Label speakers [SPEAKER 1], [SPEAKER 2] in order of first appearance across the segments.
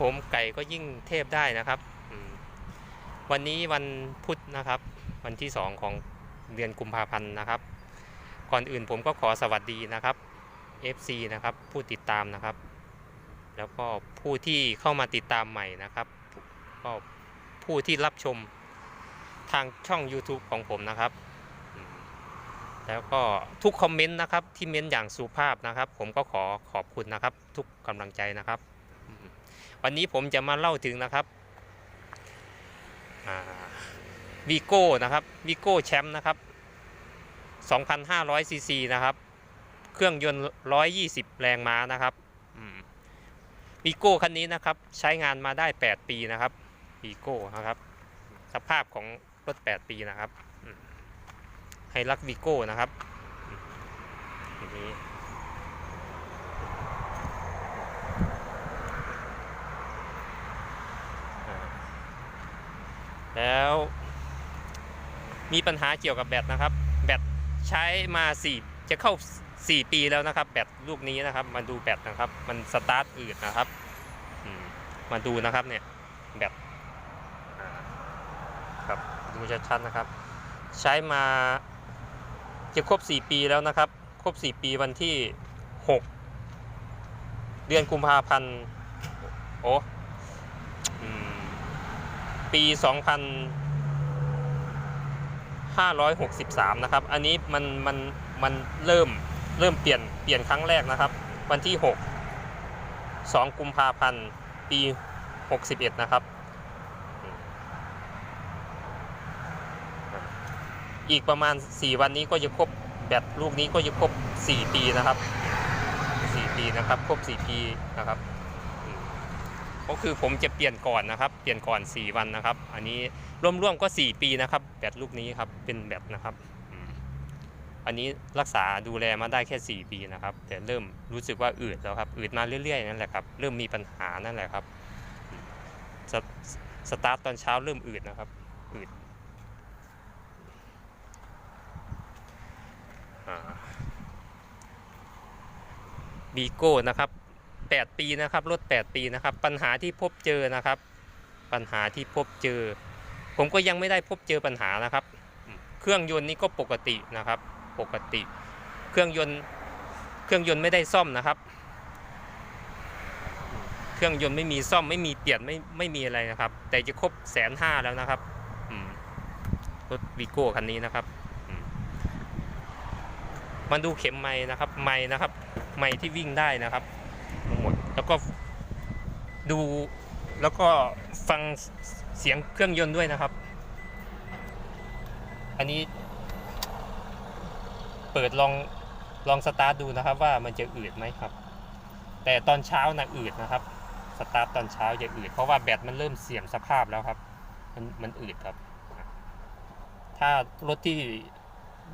[SPEAKER 1] ผมไก่ก็ยิ่งเทพได้นะครับวันนี้วันพุธนะครับ วันที่ 2 ของเดือนกุมภาพันธ์นะครับ ก่อนอื่นผมก็ขอสวัสดีนะครับ FC นะครับผู้ติดตามนะครับ แล้วก็ผู้ที่เข้ามาติดตามใหม่นะครับก็ผู้ที่รับชมทางช่อง YouTube ของผมนะครับ แล้วก็ทุกคอมเมนต์นะครับที่เม้นอย่างสุภาพนะครับ ผมก็ขอขอบคุณนะครับ ทุกกำลังใจนะครับ วันนี้ผมจะมาเล่าถึงนะครับวีโก้นะครับวีโก้แชมป์นะครับ 2,500ซีซีนะครับ เครื่องยนต์ 120 แรงม้านะครับวีโก้คันนี้นะครับ ใช้งานมาได้ 8 ปีนะครับวีโก้นะครับ สภาพของรถ 8 ปีนะครับให้รักวีโก้นะครับนี้ แล้ว มีปัญหาเกี่ยวกับแบตนะครับ แบตใช้มา4จะเข้า 4 ปีแล้วนะครับ แบตลูกนี้นะครับ มาดูแบตนะครับ มันสตาร์ทอืดนะครับมาดูนะครับเนี่ยแบตครับดูชัดๆนะครับ ใช้มาจะครบ 4 ปีแล้วนะครับ ครบ 4 ปีวันที่ 6 เดือนกุมภาพันธ์โอ้ ปี 2563 นะครับ อันนี้มันมันมันเริ่มเริ่มเปลี่ยนเปลี่ยนครั้งแรกนะครับ วันที่ 6 2 กุมภาพันธ์ ปี 61 นะครับ อีกประมาณ 4 วันนี้ก็จะครบแบตลูกนี้ก็จะครบ 4 ปีนะครับ 4 ปีนะครับ ครบ 4 ปีนะครับ ก็คือผมจะเปลี่ยนก่อนนะครับ เปลี่ยนก่อน 4 วันนะครับ อันนี้ร่วมๆก็ 4 ปีนะครับแบตลูกนี้ครับเป็นแบตนะครับ อันนี้รักษาดูแลมาได้แค่ 4 ปีนะครับ แต่เริ่มรู้สึกว่าอืดแล้วครับอืดมาเรื่อยๆนั่นแหละครับเริ่มมีปัญหานั่นแหละครับสสตาร์ทตอนเช้าเริ่มอืดนะครับอืดบีโก้นะครับ 8 ปีนะครับรถ 8 ปีนะครับ ปัญหาที่พบเจอนะครับ ปัญหาที่พบเจอ ผมก็ยังไม่ได้พบเจอปัญหานะครับ เครื่องยนต์นี้ก็ปกตินะครับ ปกติ เครื่องยนต์เครื่องยนต์ไม่ได้ซ่อมนะครับ เครื่องยนต์ไม่มีซ่อมไม่มีเปลี่ยนไม่ไม่มีอะไรนะครับ แต่จะครบแสนห้าแล้วนะครับรถวีโก้คันนี้นะครับมาดูเข็มไม้นะครับไม้นะครับไม้ที่วิ่งได้นะครับ หมด แล้วก็ดูแล้วก็ฟังเสียงเครื่องยนต์ด้วยนะครับ อันนี้ เปิดลองลองสตาร์ทดูนะครับ ว่ามันจะอืดไหมครับ แต่ตอนเช้านะอืดนะครับ สตาร์ทตอนเช้าจะอืดเพราะว่าแบตมันเริ่มเสื่อมสภาพแล้วครับ มันมันอืดครับ ถ้ารถที่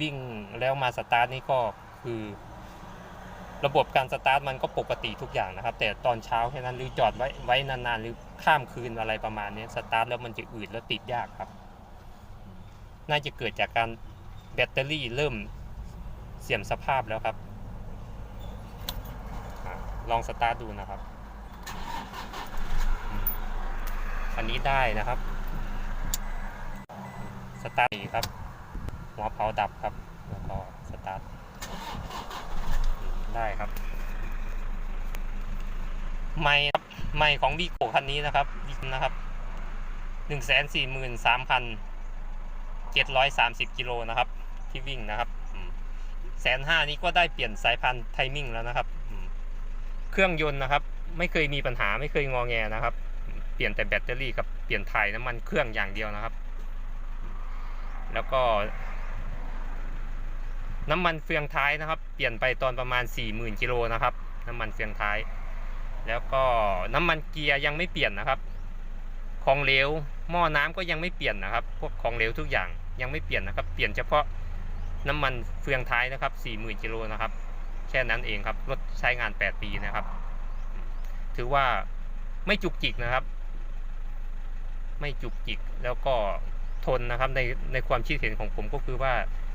[SPEAKER 1] วิ่งแล้วมาสตาร์ทนี่ก็คือ ระบบการสตาร์ทมันก็ปกติทุกอย่างนะครับ แต่ตอนเช้าแค่นั้นหรือจอดไว้ไว้นานๆ หรือข้ามคืนอะไรประมาณนี้สตาร์ทแล้วมันจะอืดแล้วติดยากครับ น่าจะเกิดจากการแบตเตอรี่เริ่มเสื่อมสภาพแล้วครับอลองสตาร์ทดูนะครับ อันนี้ได้นะครับ สตาร์ทครับ หัวเผาดับครับ แล้วก็สตาร์ท ได้ครับ ไม่ครับไม่ของวีโก้คันนี้นะครับนะครับหนึ่งแสนสี่หมื่นสามพันเจ็ดร้อยสามสิบกิโลนะครับ ที่วิ่งนะครับแสนห้านี้ก็ได้เปลี่ยนสายพันธุ์ไทมิ่งแล้วนะครับ เครื่องยนต์นะครับ ไม่เคยมีปัญหาไม่เคยงอแงนะครับ เปลี่ยนแต่แบตเตอรี่กับเปลี่ยนถ่ายน้ำมันเครื่องอย่างเดียวนะครับ แล้วก็ น้ำมันเฟืองท้ายนะครับ เปลี่ยนไปตอนประมาณ 40,000กิโลนะครับ น้ำมันเฟืองท้าย แล้วก็น้ำมันเกียร์ยังไม่เปลี่ยนนะครับ ของเหลวหม้อน้ำก็ยังไม่เปลี่ยนนะครับ พวกของเหลวทุกอย่างยังไม่เปลี่ยนนะครับ เปลี่ยนเฉพาะน้ำมันเฟืองท้ายนะครับ 40,000กิโลนะครับ แค่นั้นเองครับ รถใช้งาน 8 ปีนะครับ ถือว่าไม่จุกจิกนะครับ ไม่จุกจิกแล้วก็ทนนะครับในในความคิดเห็นของผมก็คือว่า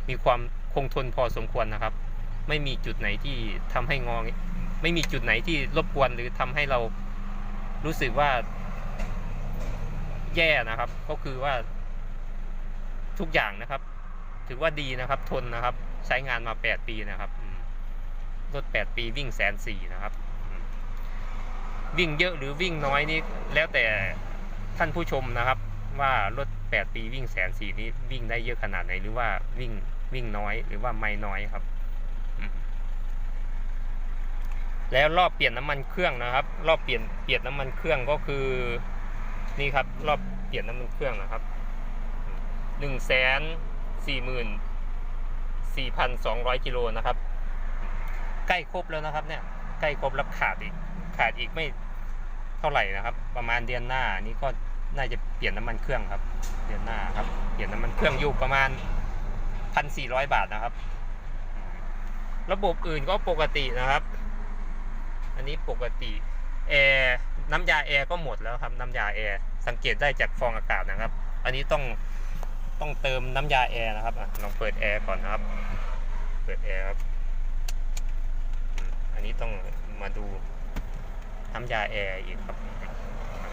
[SPEAKER 1] มีความคงทนพอสมควรนะครับ ไม่มีจุดไหนที่ทำให้งอไม่มีจุดไหนที่รบกวนหรือทำให้เรารู้สึกว่าแย่นะครับ ก็คือว่าทุกอย่างนะครับ ถือว่าดีนะครับ ทนนะครับ ใช้งานมาแปดปีนะครับรถแปดปีวิ่งแสนสี่นะครับ วิ่งเยอะหรือวิ่งน้อยนี่แล้วแต่ท่านผู้ชมนะครับ ว่ารถแปดปีวิ่งแสนสี่นี้วิ่งได้เยอะขนาดไหนหรือว่าวิ่ง วิ่งน้อยหรือว่าไม่น้อยครับ แล้วรอบเปลี่ยนน้ำมันเครื่องนะครับ รอบเปลี่ยนเปลี่ยนน้ำมันเครื่องก็คือนี่ครับ รอบเปลี่ยนน้ำมันเครื่องนะครับหนึ่งแสนสี่หมื่นสี่พันสองร้อยกิโลนะครับ ใกล้ครบแล้วนะครับ เนี่ยใกล้ครบแล้วขาดอีกขาดอีกไม่เท่าไหร่นะครับ ประมาณเดือนหน้านี้ก็น่าจะเปลี่ยนน้ำมันเครื่องครับ เดือนหน้าครับ เปลี่ยนน้ำมันเครื่องอยู่ประมาณ พันสี่ร้อยบาทนะครับ ระบบอื่นก็ปกตินะครับ อันนี้ปกติแอร์น้ำยาแอร์ก็หมดแล้วครับ น้ำยาแอร์สังเกตได้จากฟองอากาศนะครับ อันนี้ต้องต้องเติมน้ำยาแอร์นะครับลองเปิดแอร์ก่อนนะครับ เปิดแอร์ครับ อันนี้ต้องมาดูน้ำยาแอร์อีกครับ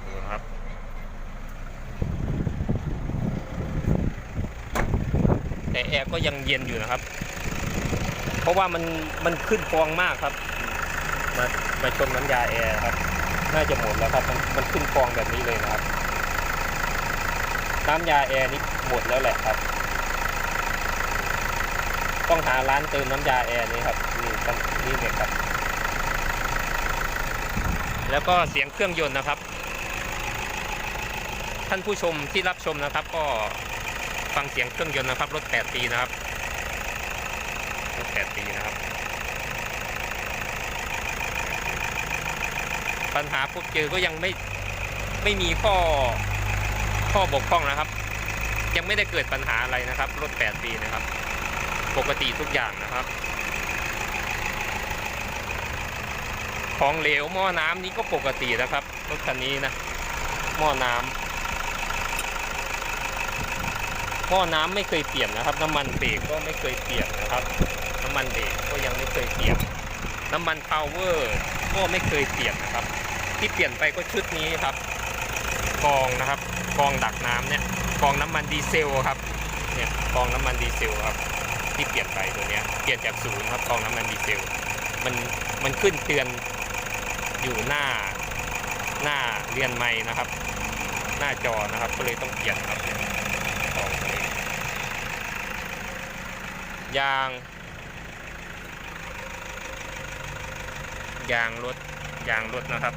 [SPEAKER 1] ดูนะครับ แต่แอร์ก็ยังเย็นอยู่นะครับ เพราะว่ามันมันขึ้นฟองมากครับ มามาชนน้ำยาแอร์ครับ น่าจะหมดแล้วครับมันมันขึ้นฟองแบบนี้เลยนะครับ น้ำยาแอร์นี่หมดแล้วแหละครับ ต้องหาร้านเติมน้ำยาแอร์นี่ครับนี่นี่เนี่ยครับ แล้วก็เสียงเครื่องยนต์นะครับ ท่านผู้ชมที่รับชมนะครับก็ ฟังเสียงเครื่องยนต์นะครับ รถ8ปีนะครับ รถ8ปีนะครับ ปัญหาพบเจอก็ยังไม่ไม่มีข้อข้อบกพร่องนะครับ ยังไม่ได้เกิดปัญหาอะไรนะครับ รถ8ปีนะครับ ปกติทุกอย่างนะครับ ของเหลวหม้อน้ำนี้ก็ปกตินะครับ รถคันนี้นะ หม้อน้ำ หม้อน้ำไม่เคยเปลี่ยนนะครับ น้ำมันเบรกก็ไม่เคยเปลี่ยนนะครับ น้ำมันเบรกก็ยังไม่เคยเปลี่ยนน้ำมันพาวเวอร์ก็ไม่เคยเปลี่ยนนะครับ ที่เปลี่ยนไปก็ชุดนี้ครับ กองนะครับ กองดักน้ำเนี่ยกองน้ำมันดีเซลครับเนี่ยกองน้ำมันดีเซลครับ ที่เปลี่ยนไปตัวเนี้ยเปลี่ยนจากศูนย์ครับกองน้ำมันดีเซลมันมันขึ้นเตือนอยู่หน้าหน้าเรียนไม้นะครับ หน้าจอนะครับก็เลยต้องเปลี่ยนครับเนี่ยกองตัวนี้ ยาง ยางรถยางรถนะครับ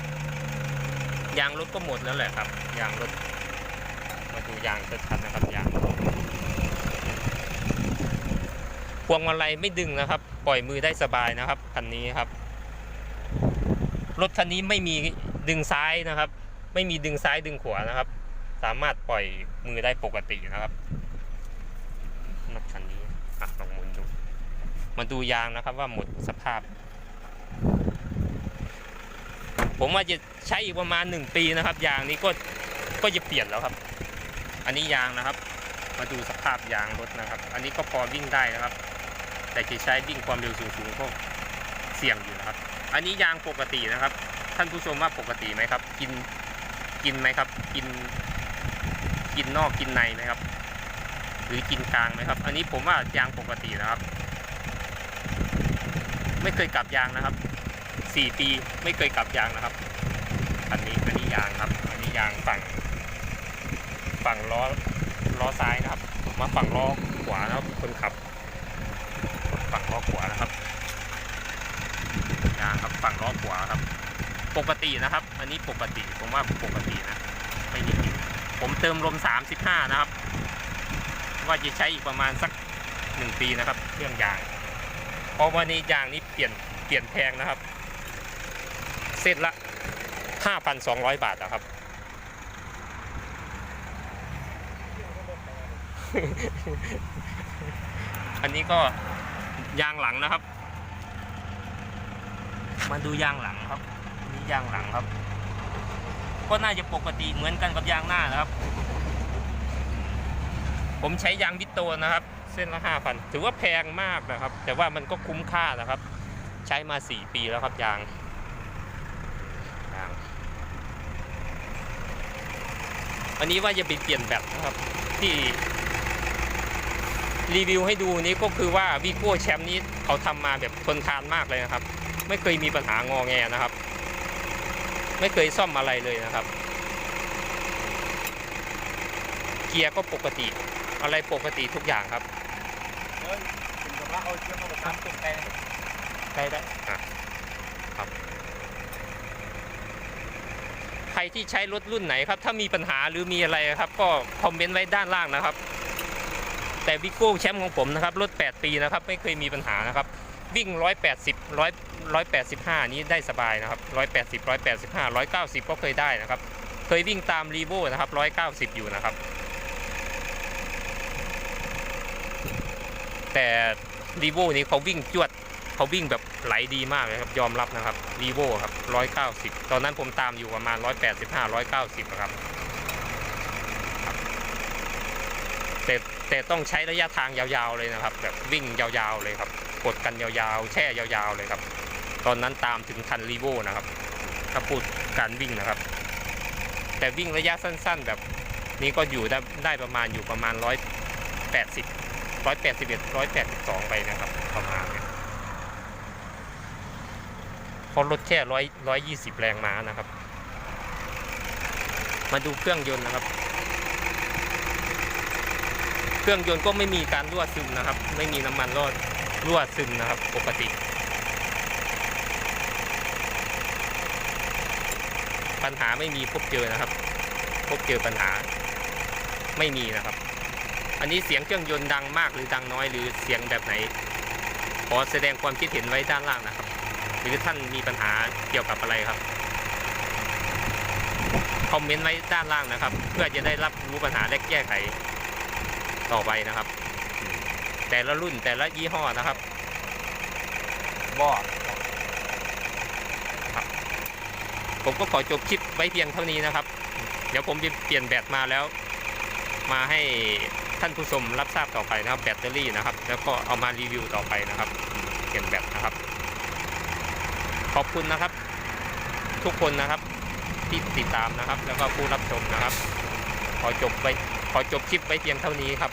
[SPEAKER 1] ยางรถก็หมดแล้วแหละครับ ยางรถมาดูยางชัดๆนะครับยางพวงมาลัยไม่ดึงนะครับ ปล่อยมือได้สบายนะครับคันนี้ครับ รถคันนี้ไม่มีดึงซ้ายนะครับ ไม่มีดึงซ้ายดึงขวานะครับ สามารถปล่อยมือได้ปกตินะครับรถคันนี้ อะลองหมุนดูมาดูยางนะครับว่าหมดสภาพ ผมว่าจะใช้อีกประมาณ 1 ปีนะครับ ยางนี้ก็ก็จะเปลี่ยนแล้วครับ อันนี้ยางนะครับ มาดูสภาพยางรถนะครับ อันนี้ก็พอวิ่งได้นะครับ แต่จะใช้วิ่งความเร็วสูงๆก็เสี่ยงอยู่นะครับ อันนี้ยางปกตินะครับ ท่านผู้ชมว่าปกติไหมครับ กินกินไหมครับ กิน กินนอกกินในไหมครับ หรือกินกลางไหมครับ อันนี้ผมว่ายางปกตินะครับ ไม่เคยกลับยางนะครับสี่ปีไม่เคยกลับยางนะครับ อันนี้อันนี้ยางครับ อันนี้ยางฝั่ง ฝั่งล้อล้อซ้ายนะครับมาฝั่งล้อขวานะครับคนขับ ฝั่งล้อขวานะครับยางครับฝั่งล้อขวาครับ ปกตินะครับ อันนี้ปกติผมว่าปกตินะไม่มีผิดผมเติมลม 35 นะครับ ว่าจะใช้อีกประมาณสักหนึ่งปีนะครับ เครื่องยาง เพราะวันนี้ยางนี้เปลี่ยนเปลี่ยนแพงนะครับ เส้นละ 5,200 บาทนะครับ อันนี้ก็ยางหลังนะครับ มาดูยางหลังครับ นี่ยางหลังครับ ก็น่าจะปกติเหมือนกันกับยางหน้านะครับ ผมใช้ยางวิโตนะครับ เส้นละห้าพันถือว่าแพงมากนะครับ แต่ว่ามันก็คุ้มค่านะครับ ใช้มาสี่ปีแล้วครับยางยางอันนี้ว่าจะไปเปลี่ยนแบตนะครับที่รีวิวให้ดูนี้ก็คือว่าวีโก้แชมป์นี้เขาทำมาแบบทนทานมากเลยนะครับ ไม่เคยมีปัญหางอแงนะครับ ไม่เคยซ่อมอะไรเลยนะครับ เกียร์ก็ปกติ อะไรปกติทุกอย่างครับ
[SPEAKER 2] เฮ้ยถึงกับว่าเอาเชือกมาประทับตรงแกง
[SPEAKER 1] ได้ได้อะครับ ใครที่ใช้รถรุ่นไหนครับ ถ้ามีปัญหาหรือมีอะไรครับ ก็คอมเมนต์ไว้ด้านล่างนะครับ แต่วิโก้แชมป์ของผมนะครับ รถ 8 ปีนะครับ ไม่เคยมีปัญหานะครับ วิ่ง 180 100 185 นี้ได้สบายนะครับ 180 185 190 ก็เคยได้นะครับ เคยวิ่งตามรีโวนะครับ 190 อยู่นะครับ แต่รีโวนี้เขาวิ่งจวดเขาวิ่งแบบไหลดีมากเลยครับยอมรับนะครับรีโวครับ190ตอนนั้นผมตามอยู่ประมาณ185 190นะครับแต่แต่ต้องใช้ระยะทางยาวๆเลยนะครับ แบบวิ่งยาวๆเลยครับกดกันยาวๆ แช่ยาวๆเลยครับ ตอนนั้นตามถึงทันรีโวนะครับ ถ้าพูดการวิ่งนะครับ แต่วิ่งระยะสั้นๆ แบบนี้ก็อยู่ได้ได้ประมาณอยู่ประมาณ 180 181 182ไปนะครับประมาณเนี้เพราะรถแค่ร้อยร้อยยี่สิบแรงม้านะครับ มาดูเครื่องยนต์นะครับ เครื่องยนต์ก็ไม่มีการรั่วซึมนะครับ ไม่มีน้ำมันรั่วรั่วซึมนะครับ ปกติปัญหาไม่มีพบเจอนะครับ พบเจอปัญหาไม่มีนะครับ อันนี้เสียงเครื่องยนต์ดังมากหรือดังน้อย หรือเสียงแบบไหน ขอแสดงความคิดเห็นไว้ด้านล่างนะครับ หรือท่านมีปัญหาเกี่ยวกับอะไรครับ คอมเมนต์ไว้ด้านล่างนะครับ เพื่อจะได้รับรู้ปัญหาและแก้ไขต่อไปนะครับ แต่ละรุ่นแต่ละยี่ห้อนะครับ
[SPEAKER 2] บ่
[SPEAKER 1] ผมก็ขอจบคลิปไว้เพียงเท่านี้นะครับ เดี๋ยวผมจะเปลี่ยนแบตมาแล้ว มาให้ ท่านผู้ชมรับทราบต่อไปนะครับแบตเตอรี่นะครับ แล้วก็เอามารีวิวต่อไปนะครับเปลี่ยนแบตนะครับ ขอบคุณนะครับ ทุกคนนะครับที่ติดตามนะครับ แล้วก็ผู้รับชมนะครับ ขอจบไปขอจบคลิปไว้เพียงเท่านี้ครับ